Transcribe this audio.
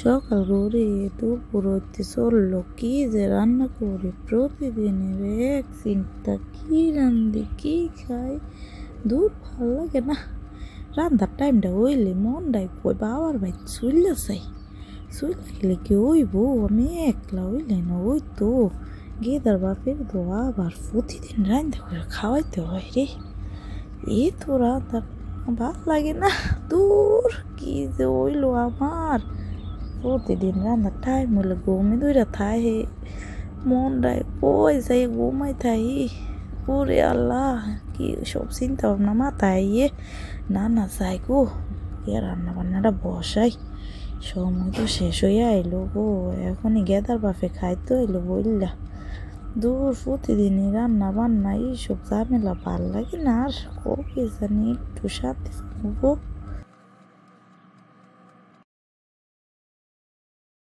সকাল করে দুপুর হইতে চলল। কি যে রান্না করি, প্রতিদিনের এক চিন্তা, কি রান্ধি, কি খাই? দূর ভালো লাগে না। রান্নার টাইমটা হইলে মনটাই কই বাবার ভাই চুইলা চাই চুইলা গেলে কি হইব? আমি একলা হইলে না, ওই তো গেদার বাপের তো আবার প্রতিদিন রান্না করে খাওয়াইতে হয় রে। এ তো রান্নার ভালো লাগে না। দূর কি যে হইল আমার। প্রতিদিন রান্নার টাইম হলে ঘুমে দইরা থাই মনটাই ওই যাই ঘুমাই থাই ওরে আল্লাহ কি সব চিন্তা ভাবনা মাথায় আইয়ে না না যাই গো কে রান্না বান্নাটা বসাই সময় তো শেষ হয়ে আইলো গো এখনই গেদার বাপে খাইতে আইলো বললা দূর প্রতিদিনই রান্না বান্না এইসব ঝামেলা ভালো লাগে না আর কবে জানি একটু শান্তি পাবো